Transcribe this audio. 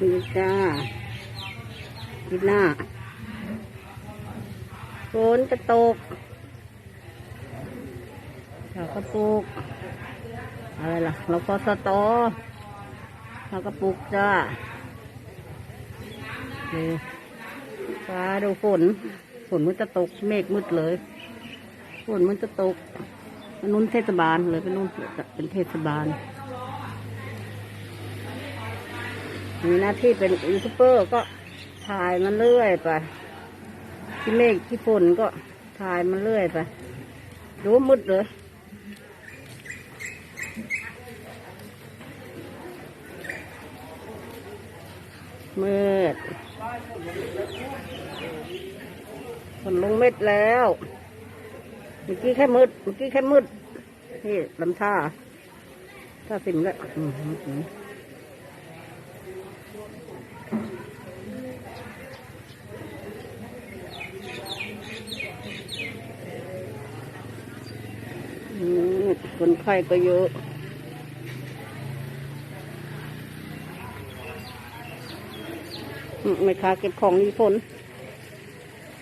นี่จ้าดินหน้าฝนจะตกเราก็ปลูก อะไรล่ะ เราก็สตอเราก็ปลูกจ้าดูฟ้าดูฝน ฝนมันจะตก เมฆมืดเลย ฝนมันจะตกนนู้นเทศบาลเลยเป็นนู้นเป็นเทศบาล มีหน้าที่เป็นยูทูบเบอร์ก็ถ่ายมันเรื่อยไปที่เมฆที่ฝนก็ถ่ายมันเรื่อยไปดูมืดเลยมืดฝนลงเม็ดแล้วเมื่อกี้แค่มืดเมื่อกี้แค่มืดนี่ลำท่าท่าสิมแล้วอืมอืมอืมอืม คนไข้ก็เยอะไม่ค้าเก็บของนี่ฝน